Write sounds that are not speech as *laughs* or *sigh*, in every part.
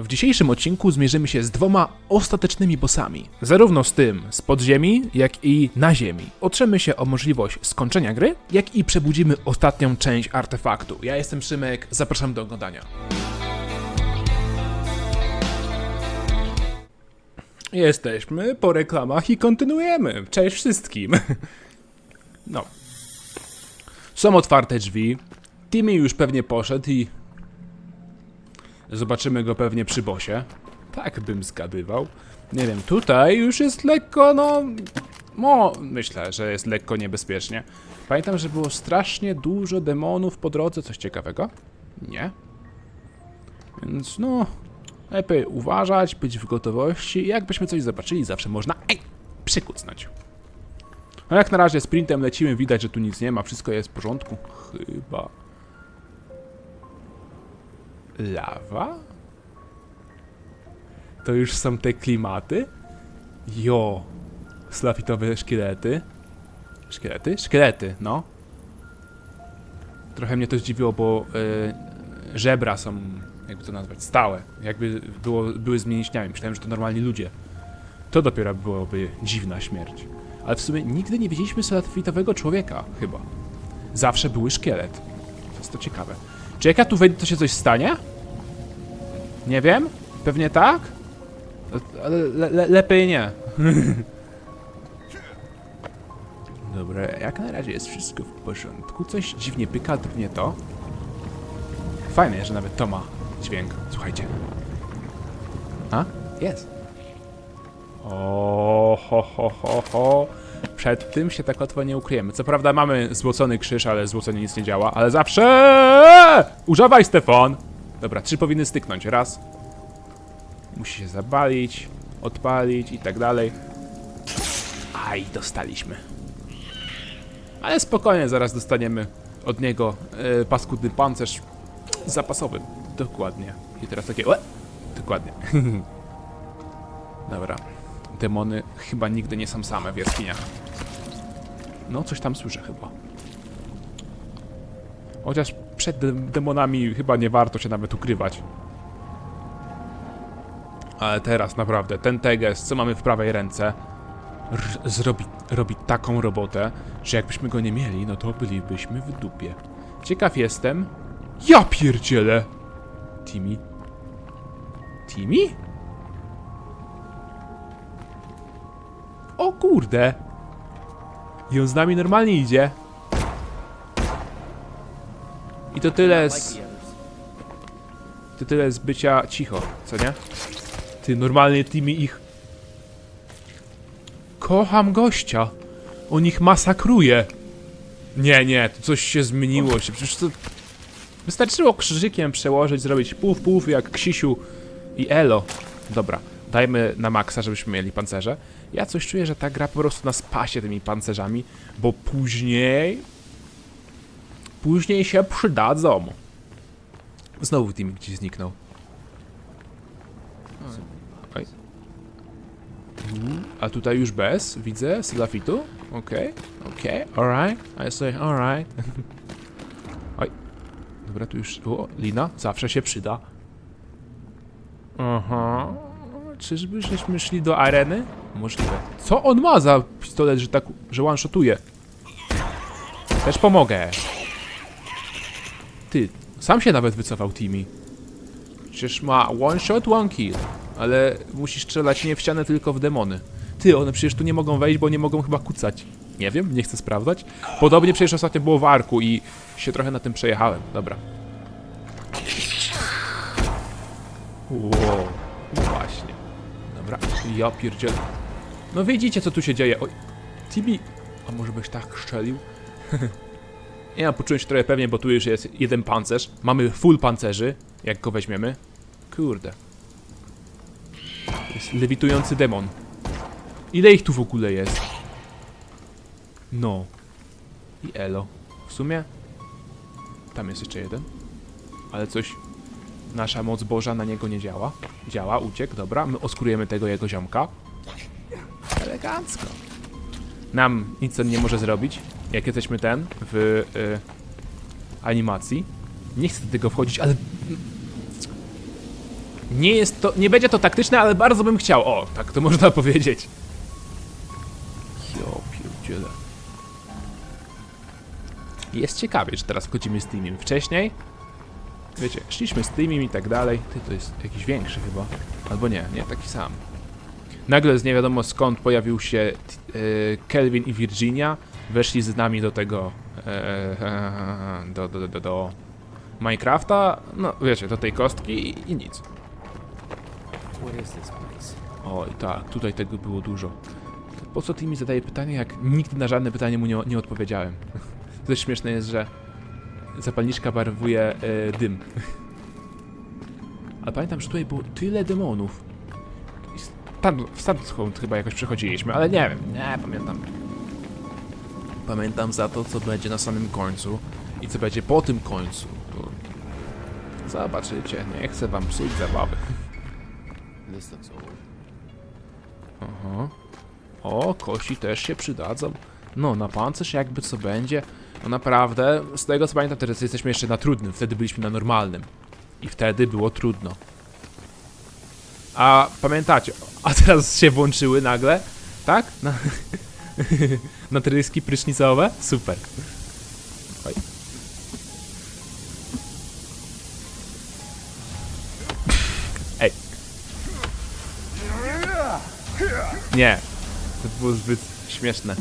W dzisiejszym odcinku zmierzymy się z dwoma ostatecznymi bossami. Zarówno z tym z podziemi, jak i na ziemi. Otrzemy się o możliwość skończenia gry, jak i przebudzimy ostatnią część artefaktu. Ja jestem Szymek, zapraszam do oglądania. Jesteśmy po reklamach i kontynuujemy. Cześć wszystkim. *laughs* No. Są otwarte drzwi. Timmy już pewnie poszedł i Zobaczymy go pewnie przy bosie. Tak bym zgadywał. Nie wiem, tutaj już jest lekko, no... No, myślę, że jest lekko niebezpiecznie. Pamiętam, że było strasznie dużo demonów po drodze. Coś ciekawego? Nie. Więc no... Lepiej uważać, być w gotowości. Jakbyśmy coś zobaczyli, zawsze można... Ej! Przykucnąć. No jak na razie sprintem lecimy, widać, że tu nic nie ma, wszystko jest w porządku. Chyba... Lawa? To już są te klimaty? Jo. Slafitowe szkielety. Szkielety? Szkielety, no. Trochę mnie to zdziwiło, bo y, żebra są, jakby to nazwać, stałe. Jakby było, były z mięśniami. Myślałem, że to normalni ludzie. To dopiero byłoby dziwna śmierć. Ale w sumie nigdy nie widzieliśmy slafitowego człowieka, chyba. Zawsze były szkielet. To jest to ciekawe. Czy jak ja tu wejdę, to się coś stanie? Nie wiem. Pewnie tak? Ale le, le, lepiej nie. *laughs* Dobra, jak na razie jest wszystko w porządku. Coś dziwnie pyka, pewnie to. Fajne, że nawet to ma dźwięk. Słuchajcie. A? Jest. O, ho, ho, ho, ho. Przed tym się tak łatwo nie ukryjemy. Co prawda mamy złocony krzyż, ale złocenie nic nie działa, ale zawsze... Używaj, Stefan! Dobra, trzy powinny styknąć. Raz. Musi się zabalić, odpalić i tak dalej. Aj, dostaliśmy. Ale spokojnie, zaraz dostaniemy od niego e, paskudny pancerz zapasowy. Dokładnie. I teraz takie... Ue! Dokładnie. *laughs* Dobra. Demony chyba nigdy nie są same w jaskiniach. No, coś tam słyszę chyba. Chociaż przed de- demonami chyba nie warto się nawet ukrywać. Ale teraz naprawdę, ten Teges, co mamy w prawej ręce, zrobi, robi taką robotę, że jakbyśmy go nie mieli, no to bylibyśmy w dupie. Ciekaw jestem... Ja pierdzielę! Timmy? Timmy? O kurde! I on z nami normalnie idzie. I to tyle z... To tyle z bycia cicho, co nie? Ty, normalnie Timmy ich... Kocham gościa. On ich masakruje. Nie, nie, to coś się zmieniło się. Przecież to... Wystarczyło krzyżykiem przełożyć, zrobić puf, puf, jak Ksisiu i Elo. Dobra, dajmy na maksa, żebyśmy mieli pancerze. Ja coś czuję, że ta gra po prostu nas pasie tymi pancerzami, bo później... Później się przydadzą. Znowu Timmy gdzieś zniknął. Oj. A tutaj już bez, widzę, Sylafitu. Okej, okej, alright. I say alright. *laughs* Oj. Dobra, tu już... O, lina, zawsze się przyda. Aha. Czyżby żeśmy szli do areny? Możliwe. Co on ma za pistolet, że tak, że one-shotuje? Też pomogę. Ty, sam się nawet wycofał Timmy. Przecież ma one shot, one kill. Ale musisz strzelać nie w ścianę, tylko w demony. Ty, one przecież tu nie mogą wejść, bo nie mogą chyba kucać. Nie wiem, nie chcę sprawdzać. Podobnie przecież ostatnio było w Arku i się trochę na tym przejechałem. Dobra. Wow, właśnie. Dobra, ja pierdzielę. No widzicie, co tu się dzieje. Oj, Tibi... A może byś tak strzelił? *laughs* ja poczułem się trochę pewnie, bo tu już jest jeden pancerz. Mamy full pancerzy, jak go weźmiemy. Kurde. To jest lewitujący demon. Ile ich tu w ogóle jest? No. I elo. W sumie... Tam jest jeszcze jeden. Ale coś... Nasza moc Boża na niego nie działa. Działa, uciekł, dobra. My oskurujemy tego jego ziomka. Elegancko. Nam nic on nie może zrobić. Jak jesteśmy ten w y, animacji. Nie chcę do tego wchodzić, ale. Nie jest to, nie będzie to taktyczne, ale bardzo bym chciał. O, tak to *laughs* można powiedzieć. Jo, pierdziele. Jest ciekawie, że teraz wchodzimy z Teamiem. Wcześniej, wiecie, szliśmy z Teamiem i tak dalej. Ty, to jest jakiś większy chyba. Albo nie, nie, taki sam. Nagle z nie wiadomo skąd pojawił się e, Kelvin i Virginia. Weszli z nami do tego, e, do, do, do, do Minecrafta. No, wiecie, do tej kostki i, i nic. Oj, tak, tutaj tego było dużo. Po co ty mi zadaje pytanie, jak nigdy na żadne pytanie mu nie, nie odpowiedziałem? *laughs* To śmieszne jest, że zapalniczka barwuje e, dym. *laughs* Ale pamiętam, że tutaj było tyle demonów. Tam, w stamtąd chyba jakoś przechodziliśmy, ale nie wiem, nie pamiętam. Pamiętam za to, co będzie na samym końcu i co będzie po tym końcu. To Zobaczycie, nie chcę wam psuć zabawy. Aha. O, kości też się przydadzą. No, na pancerz jakby co będzie. No naprawdę, z tego co pamiętam, teraz jesteśmy jeszcze na trudnym, wtedy byliśmy na normalnym. I wtedy było trudno. A pamiętacie, a teraz się włączyły nagle, tak? Na, *laughs* na tryski prysznicowe? Super. Oj. Ej. Nie. To było zbyt śmieszne.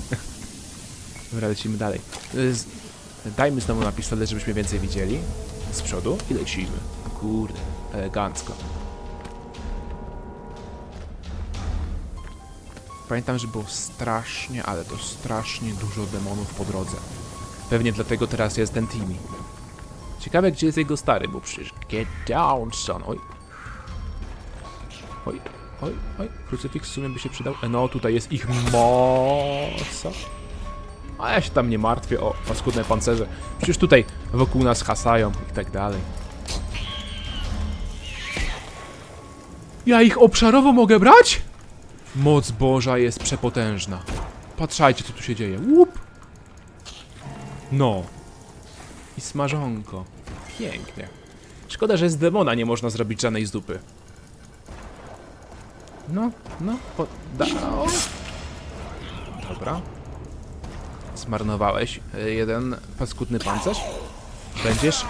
Dobra, lecimy dalej. Dajmy znowu na pistolet, żebyśmy więcej widzieli. Z przodu i lecimy. Kurde, elegancko. Pamiętam, że było strasznie, ale to strasznie dużo demonów po drodze. Pewnie dlatego teraz jest ten Timmy. Ciekawe, gdzie jest jego stary, bo przecież get down, son. Oj. Oj, oj, oj. Krucyfiks w sumie by się przydał. E, No, tutaj jest ich moca. A ja się tam nie martwię o paskudne pancerze. Przecież tutaj wokół nas hasają i tak dalej. Ja ich obszarowo mogę brać? Moc Boża jest przepotężna. Patrzajcie, co tu się dzieje. Łup! No. I smażonko. Pięknie. Szkoda, że z demona nie można zrobić żadnej zdupy. No, no, poda... Dobra. Zmarnowałeś y, jeden paskudny pancerz. Będziesz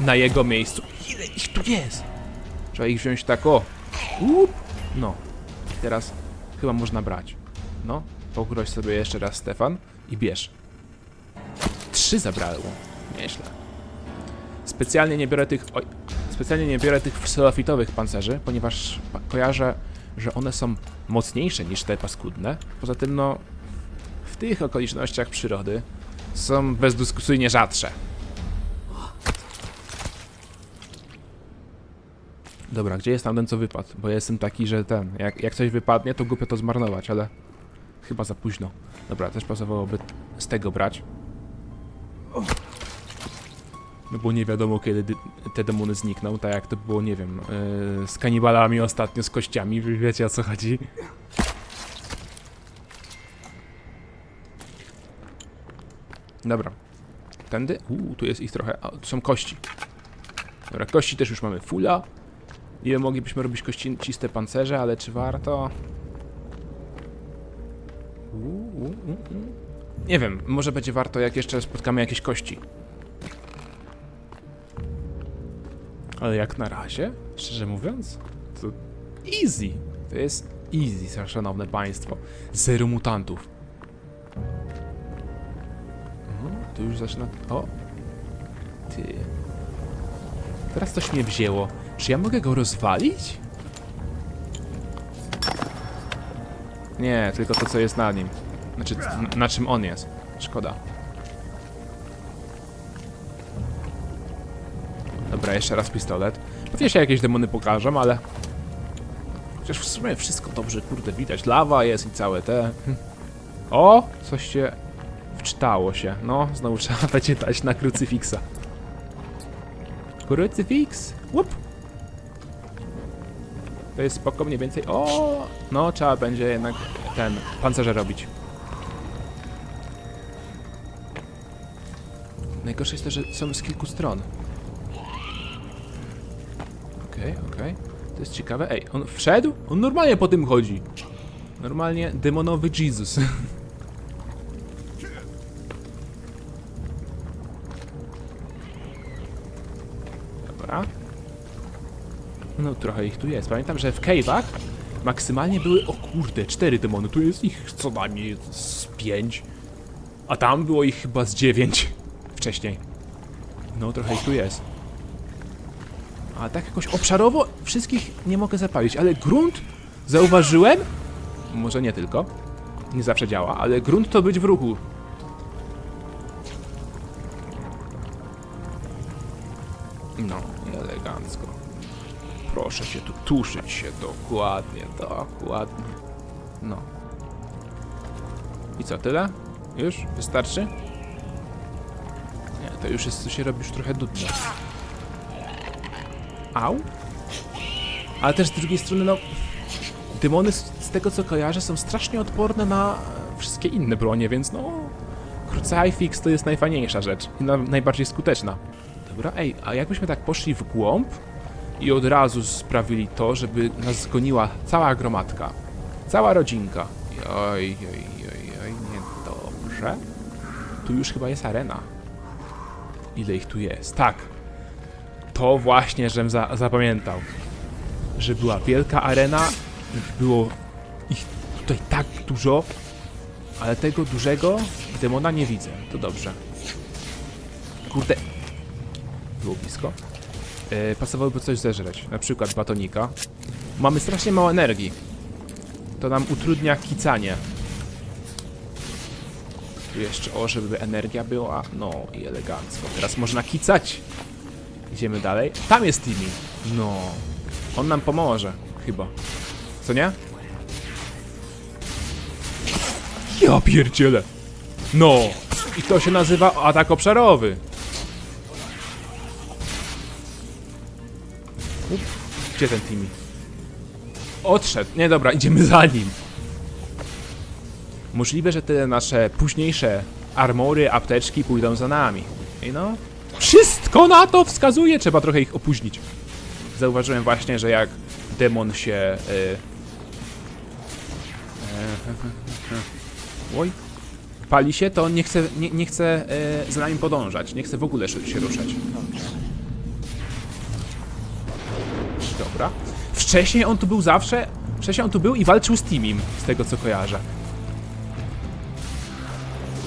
na jego miejscu. Ile ich tu jest? Trzeba ich wziąć tak o. Łup. No. Teraz chyba można brać. No. Pogroź sobie jeszcze raz Stefan i bierz. Trzy zabrało. Nieźle. Specjalnie nie biorę tych... Oj. Specjalnie nie biorę tych selafitowych pancerzy, ponieważ kojarzę, że one są mocniejsze niż te paskudne. Poza tym, no, w tych okolicznościach przyrody są bezdyskusyjnie rzadsze. Dobra, gdzie jest tamten, co wypadł? Bo ja jestem taki, że ten, jak, jak coś wypadnie, to głupio to zmarnować, ale chyba za późno. Dobra, też pasowałoby z tego brać. No bo nie wiadomo kiedy dy- te demony znikną, tak jak to było, nie wiem, yy, z kanibalami ostatnio, z kościami, wiecie o co chodzi. Dobra. Tędy? Uuu, tu jest ich trochę. A, tu są kości. Dobra, kości też już mamy fulla. Ile moglibyśmy robić kościste pancerze, ale czy warto? Nie wiem, może będzie warto, jak jeszcze spotkamy jakieś kości. Ale jak na razie, szczerze mówiąc, to easy. To jest easy, szanowne państwo. Zero mutantów. Mhm, tu już zaczyna... O! Ty... Teraz coś mnie wzięło. Czy ja mogę go rozwalić? Nie, tylko to, co jest na nim. Znaczy, na, na czym on jest. Szkoda. Dobra, jeszcze raz pistolet. Pewnie się jakieś demony pokażą, ale... Chociaż w sumie wszystko dobrze, kurde, widać. Lawa jest i całe te... Hm. O! Coś się... Wczytało się. No, znowu *laughs* trzeba będzie dać na krucyfiksa. Krucyfiks! Łup! To jest spoko mniej więcej. O! No, trzeba będzie jednak ten pancerze robić. Najgorsze jest to, że są z kilku stron. Okej, okej. To jest ciekawe. Ej, on wszedł? On normalnie po tym chodzi. Normalnie demonowy Jesus. *laughs* No trochę ich tu jest. Pamiętam, że w cave'ach maksymalnie były, o kurde, cztery demony. Tu jest ich co najmniej z pięć. A tam było ich chyba z dziewięć *laughs* wcześniej. No trochę ich tu jest. A tak jakoś obszarowo wszystkich nie mogę zapalić, ale grunt zauważyłem, może nie tylko, nie zawsze działa, ale grunt to być w ruchu. Proszę cię tu tuszyć się dokładnie, dokładnie. No. I co, tyle? Już? Wystarczy? Nie, to już jest, to się robi już trochę nudne. Au? Ale też z drugiej strony, no... Demony, z, tego co kojarzę, są strasznie odporne na wszystkie inne bronie, więc no... Krócej fix to jest najfajniejsza rzecz i na, najbardziej skuteczna. Dobra, ej, a jakbyśmy tak poszli w głąb i od razu sprawili to, żeby nas zgoniła cała gromadka, cała rodzinka. Oj, oj, oj, oj, niedobrze. Tu już chyba jest arena. Ile ich tu jest? Tak. To właśnie, żem za, zapamiętał. Że była wielka arena, było ich tutaj tak dużo, ale tego dużego demona nie widzę. To dobrze. Kurde. Było blisko. E, pasowałoby coś zeżreć, na przykład batonika. Mamy strasznie mało energii. To nam utrudnia kicanie. Tu jeszcze, o, żeby energia była. No i elegancko. Teraz można kicać. Idziemy dalej. Tam jest Timmy. No. On nam pomoże. Chyba. Co nie? Ja pierdzielę. No. I to się nazywa atak obszarowy. Gdzie ten Timmy? Odszedł. Nie, dobra, idziemy za nim. Możliwe, że te nasze późniejsze armory, apteczki pójdą za nami. I no, wszystko na to wskazuje, trzeba trochę ich opóźnić. Zauważyłem właśnie, że jak demon się... Y... Oj. Pali się, to on nie chce, nie, nie chce y, za nami podążać, nie chce w ogóle się ruszać. Dobra. Wcześniej on tu był zawsze, wcześniej on tu był i walczył z Timim, z tego co kojarzę.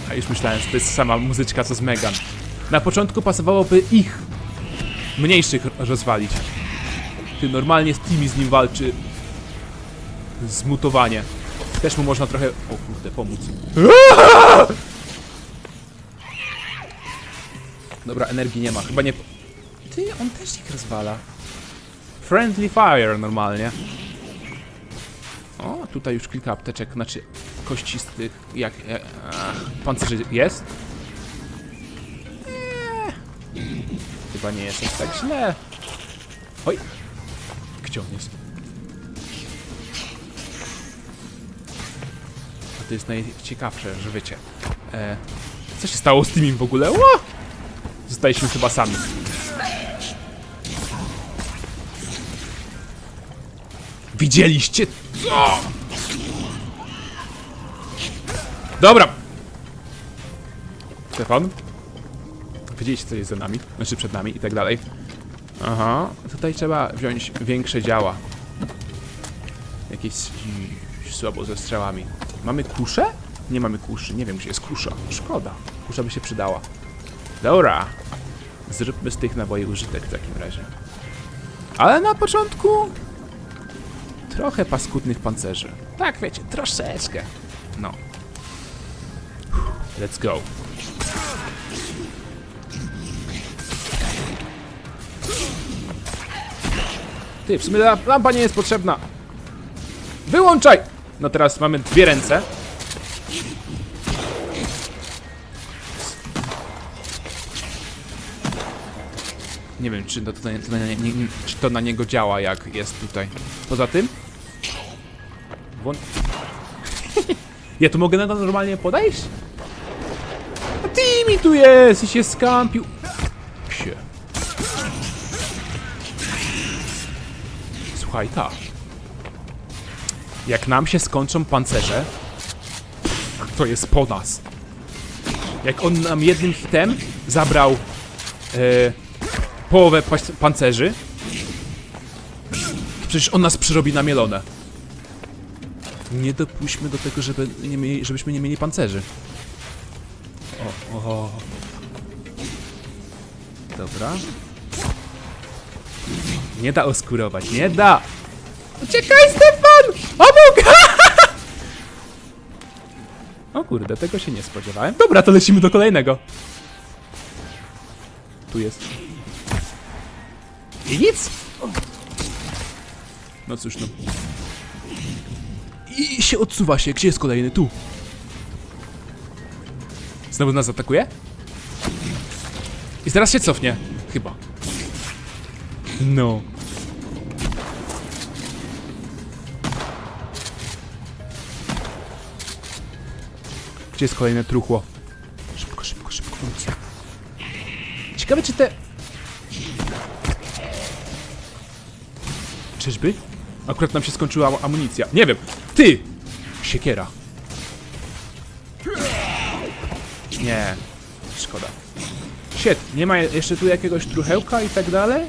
A już myślałem, że to jest sama muzyczka co z Megan. Na początku pasowałoby ich, mniejszych, rozwalić. Ty normalnie z Timmy z nim walczy. Zmutowanie. Też mu można trochę. O kurde, pomóc. Dobra, energii nie ma. Chyba nie. Ty, on też ich rozwala. Friendly Fire normalnie. O, tutaj już kilka apteczek, znaczy kościstych, jak... E, ach, pancerzy jest? Eee, chyba nie jest aż tak źle. Oj, gdzie on jest? A to jest najciekawsze, że wiecie. E, co się stało z tymi w ogóle? Zostaliśmy chyba sami. Widzieliście? Co? Dobra. Stefan? Widzieliście, co jest za nami? Znaczy przed nami i tak dalej. Aha. Tutaj trzeba wziąć większe działa. Jakieś słabo ze strzałami. Mamy kuszę? Nie mamy kuszy. Nie wiem, gdzie jest kusza. Szkoda. Kusza by się przydała. Dobra. Zróbmy z tych naboi użytek w takim razie. Ale na początku trochę paskudnych pancerzy. Tak, wiecie, troszeczkę. No. Let's go. Ty, w sumie la- lampa nie jest potrzebna. Wyłączaj! No teraz mamy dwie ręce. Nie wiem, czy to, to, to, nie, czy to na niego działa, jak jest tutaj. Poza tym... Ja tu mogę na to normalnie podejść? A Timmy tu jest i się skampił. Się. Słuchaj. Słuchaj, ta. Jak nam się skończą pancerze, to jest po nas. Jak on nam jednym hitem zabrał e, połowę pancerzy, przecież on nas przyrobi na mielone. Nie dopuśćmy do tego, żeby nie mieli, żebyśmy nie mieli pancerzy. O, o. Dobra. Nie da oskurować, nie da! Uciekaj, Stefan! Obok! *laughs* O kurde, tego się nie spodziewałem. Dobra, to lecimy do kolejnego. Tu jest. I nic! No cóż, no. Się odsuwa się. Gdzie jest kolejny? Tu. Znowu nas atakuje? I zaraz się cofnie. Chyba. No. Gdzie jest kolejne truchło? Szybko, szybko, szybko. Ciekawe, czy te... Czyżby? Akurat nam się skończyła amunicja. Nie wiem. Ty! Siekiera. Nie. Szkoda. Shit, nie ma jeszcze tu jakiegoś truchełka i tak dalej?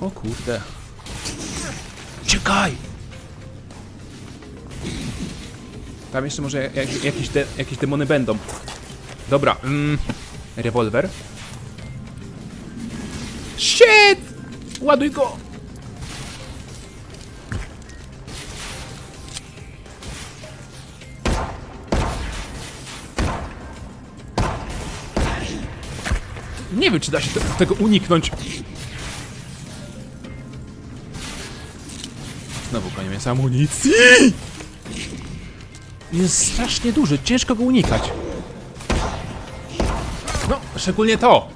O kurde. Czekaj! Tam jeszcze może jak, jak, jakieś, de, jakieś demony będą. Dobra, mm, rewolwer. Shit! Ładuj go! Nie wiem, czy da się te, tego uniknąć. Znowu koniec amunicji! Jest strasznie duży, ciężko go unikać. Szczególnie to.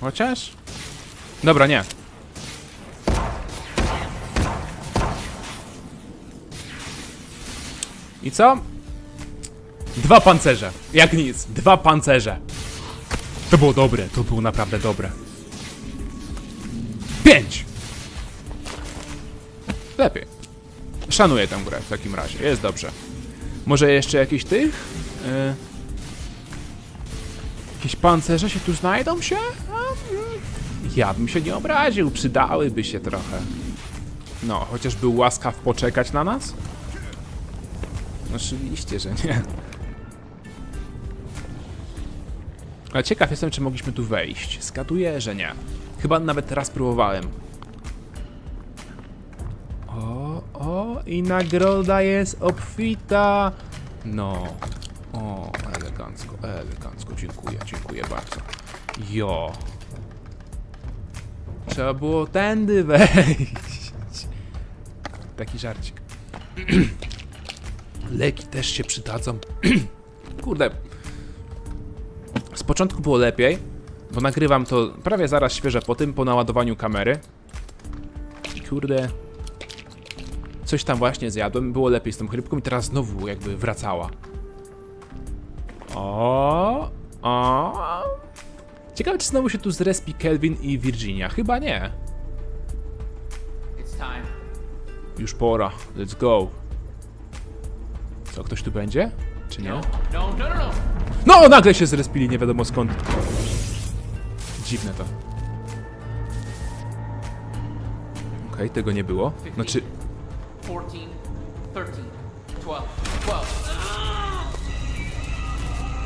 Chociaż? Dobra, nie. I co? Dwa pancerze. Jak nic. Dwa pancerze. To było dobre. To było naprawdę dobre. Pięć! Lepiej. Szanuję tę grę w takim razie. Jest dobrze. Może jeszcze jakieś tych? Yy... Jakieś pancerze się tu znajdą się? Mm. Ja bym się nie obraził. Przydałyby się trochę. No, chociaż był łaskaw poczekać na nas? Oczywiście, że nie. Ale ciekaw jestem, czy mogliśmy tu wejść. Zgaduję, że nie. Chyba nawet raz próbowałem. I nagroda jest obfita. No. O, elegancko, elegancko. Dziękuję, dziękuję bardzo. Jo. Trzeba było tędy *laughs* wejść. Taki żarcik. *clears throat* Leki też się przydadzą. *clears throat* Kurde. Z początku było lepiej, bo nagrywam to prawie zaraz świeże po tym, po naładowaniu kamery. Kurde. Coś tam właśnie zjadłem, było lepiej z tą chrypką i teraz znowu jakby wracała. O, o. Ciekawe, czy znowu się tu zrespi Kelvin i Virginia. Chyba nie. Już pora. Let's go. Co, ktoś tu będzie? Czy nie? No, no, no, no. No, nagle się zrespili, nie wiadomo skąd. Dziwne to. Okej, tego nie było. Znaczy, 14, 13, 12, 12.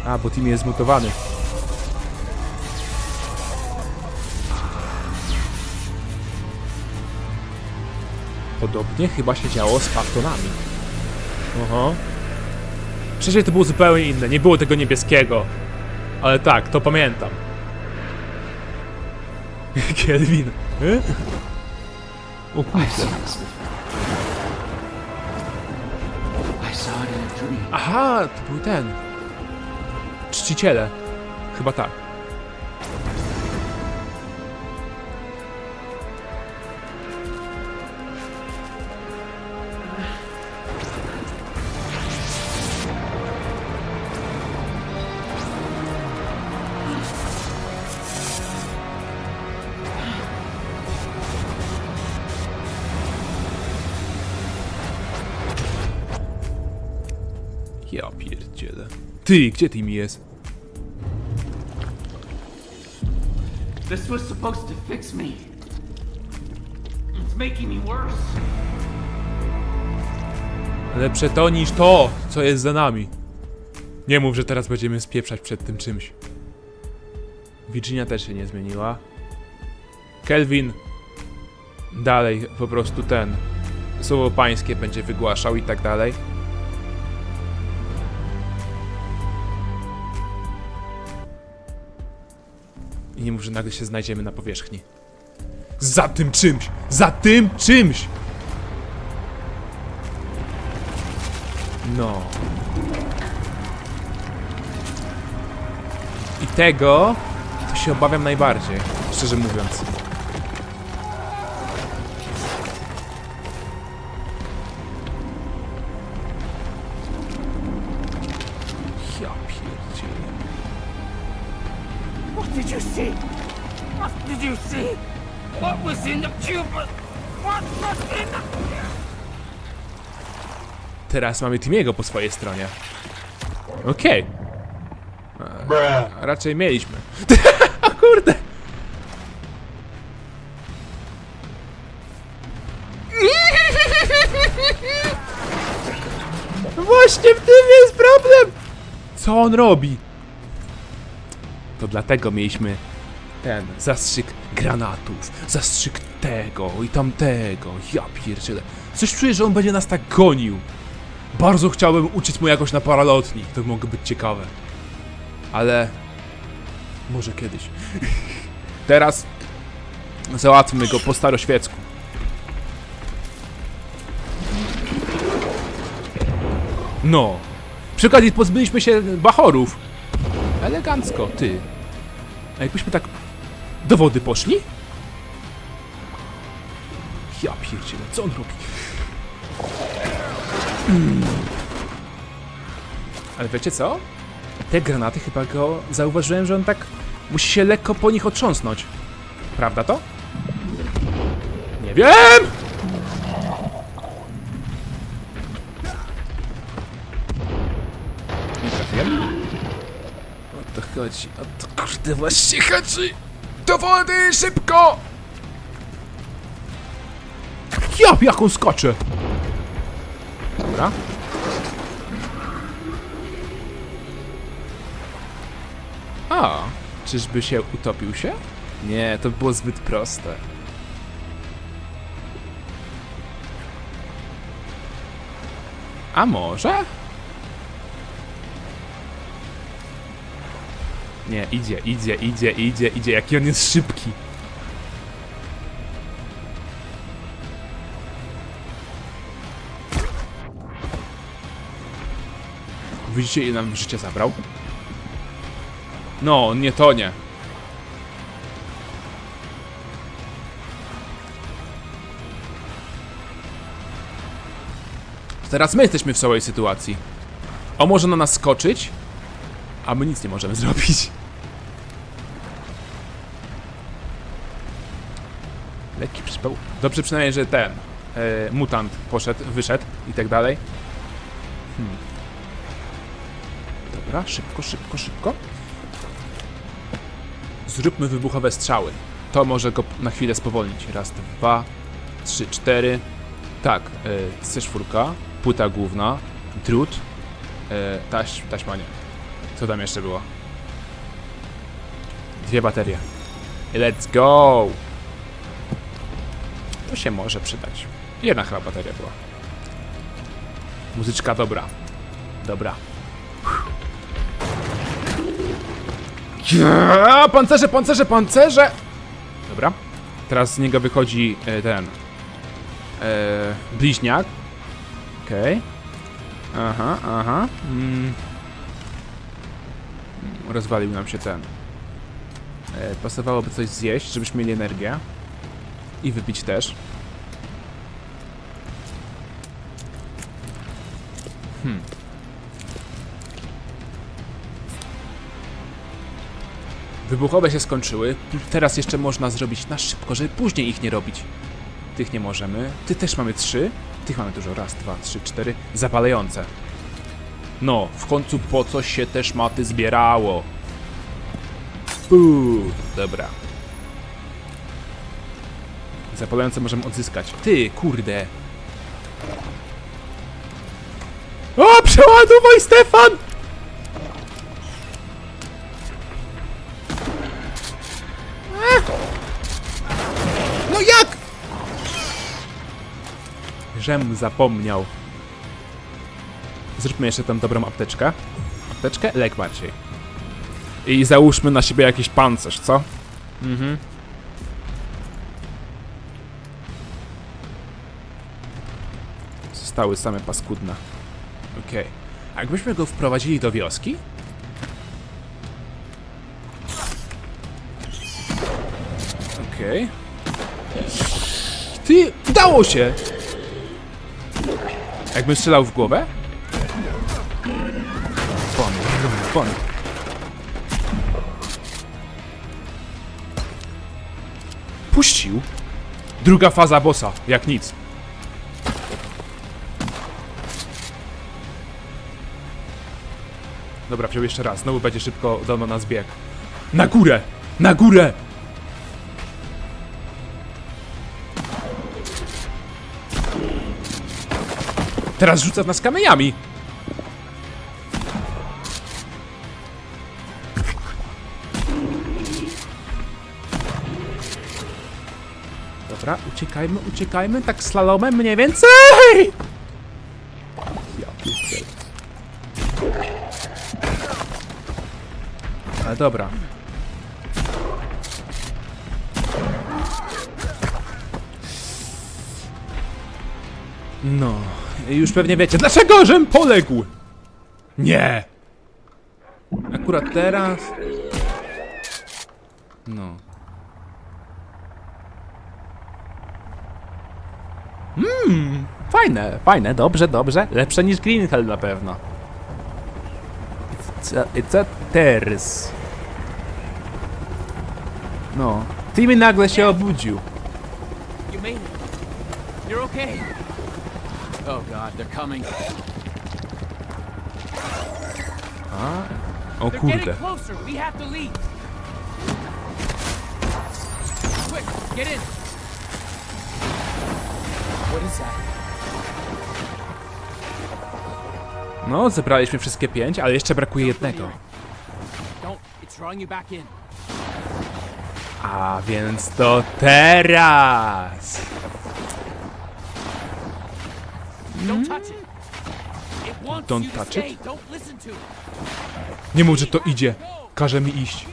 a, bo team jest zmutowany. Podobnie chyba się działo z pachtonami. Oho. Wcześniej to było zupełnie inne, nie było tego niebieskiego. Ale tak, to pamiętam. *laughs* Kelvin. E? O kurde. Aha, to był ten. Czciciele. Chyba tak. Ty, gdzie mi jest? This was supposed to fix me. It's making me worse. Lepsze to niż to, co jest za nami. Nie mów, że teraz będziemy spieprzać przed tym czymś. Virginia też się nie zmieniła. Kelvin dalej po prostu ten słowo pańskie będzie wygłaszał i tak dalej. Nie mów, że nagle się znajdziemy na powierzchni. Za tym czymś! Za tym czymś! No. I tego to się obawiam najbardziej, szczerze mówiąc. Ja did you see? What did you see? What was in the cube? What was in the... Teraz mamy Timiego po swojej stronie. Okej. A Raczej mieliśmy. *laughs* o kurde! Właśnie w tym jest problem! Co on robi? To dlatego mieliśmy ten zastrzyk granatów, zastrzyk tego i tamtego. Ja pierdzielę. Coś czuję, że on będzie nas tak gonił. Bardzo chciałbym uczyć mu jakoś na paralotni. To mogłoby być ciekawe. Ale... Może kiedyś. *laughs* Teraz... Załatwmy go po staroświecku. No. Przy okazji pozbyliśmy się bachorów. Elegancko, ty. A jakbyśmy tak do wody poszli? Ja pierdzielę, co on robi? Ale wiecie co? Te granaty chyba go zauważyłem, że on tak musi się lekko po nich otrząsnąć. Prawda to? Nie wiem! Chodzi, o to kurde właśnie chodzi! Do wody, szybko! Ja, jak on skacze! Dobra. A, czyżby się utopił się? Nie, to było zbyt proste. A może? Nie, idzie, idzie, idzie, idzie, idzie. Jaki on jest szybki. Widzicie, ile nam życia zabrał? No, nie to nie. Teraz my jesteśmy w całej sytuacji. On może na nas skoczyć, a my nic nie możemy zrobić. Lekki przypał. Dobrze przynajmniej, że ten e, mutant poszedł, wyszedł i tak dalej. Hmm. Dobra, szybko, szybko, szybko. Zróbmy wybuchowe strzały. To może go na chwilę spowolnić. Raz, dwa, trzy, cztery. Tak, e, C4, płyta główna, drut, e, taś, taśma nie. Co tam jeszcze było? Dwie baterie. Let's go! To się może przydać. Jedna chyba bateria była. Muzyczka dobra. Dobra. Ja, pancerze, pancerze, pancerze! Dobra. Teraz z niego wychodzi e, ten. E, bliźniak. Okej. Aha, aha. Mm. Rozwalił nam się ten. E, pasowałoby coś zjeść, żebyśmy mieli energię. I wypić też. Hmm. Wybuchowe się skończyły. Teraz jeszcze można zrobić na szybko, żeby później ich nie robić. Tych nie możemy. Ty też mamy trzy. Tych mamy dużo. Raz, dwa, trzy, cztery. Zapalające. No, w końcu po coś się te szmaty zbierało. Uuu, dobra. Zapalające możemy odzyskać. Ty, kurde. O, przeładowaj, Stefan! No jak? Żem zapomniał. Zróbmy jeszcze tam dobrą apteczkę. Apteczkę? Lek bardziej. I załóżmy na siebie jakiś pancerz, co? Mhm. Zostały same paskudne. Okej. A jakbyśmy go wprowadzili do wioski? Okej. Ty, udało się! Jakbym strzelał w głowę? Bon. Puścił. Druga faza bossa, jak nic. Dobra, wziął jeszcze raz. Znowu będzie szybko do nas bieg. Na górę! Na górę! Teraz rzuca nas kamieniami! Dobra, uciekajmy, uciekajmy, tak slalomem mniej więcej! Ale dobra. No, już pewnie wiecie, dlaczego żem poległ? Nie! Akurat teraz... No. Mmm, fajne, fajne, dobrze, dobrze. Lepsze niż Green Hell na pewno. It's a, it's a. No. Timmy nagle się obudził. You made it. You're okay. Oh god, they're coming. O kurde. Quick, get in. What is that? No, zebraliśmy wszystkie pięć, ale jeszcze brakuje jednego. Don't. It's drawing you back in. A więc to teraz! Don't touch it. It wants Don't you to touch stay. it? Don't listen to it. Nie mów, że to idzie. Każe mi iść.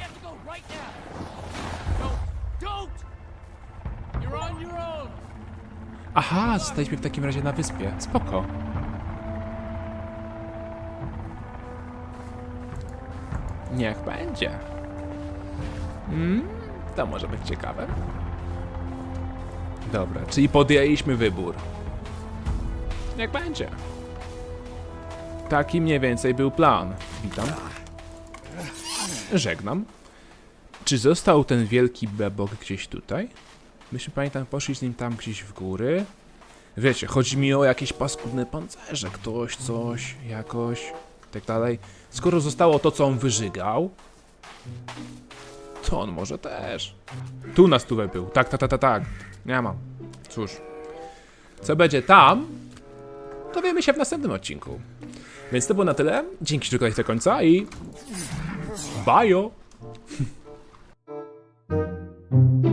Aha, zostaliśmy w takim razie na wyspie. Spoko. Niech będzie. Mm, to może być ciekawe. Dobra, czyli podjęliśmy wybór. Niech będzie. Taki mniej więcej był plan. Witam. Żegnam. Czy został ten wielki bebok gdzieś tutaj? Myśmy pamiętam poszli z nim tam gdzieś w góry. Wiecie, chodzi mi o jakieś paskudne pancerze, ktoś, coś, jakoś, tak dalej. Skoro zostało to, co on wyżygał, to on może też. Tu na stówę był, tak, tak, tak, tak, tak. Nie mam. Cóż. Co będzie tam, dowiemy się w następnym odcinku. Więc to było na tyle. Dzięki, że do końca i... Bajo! *laughs*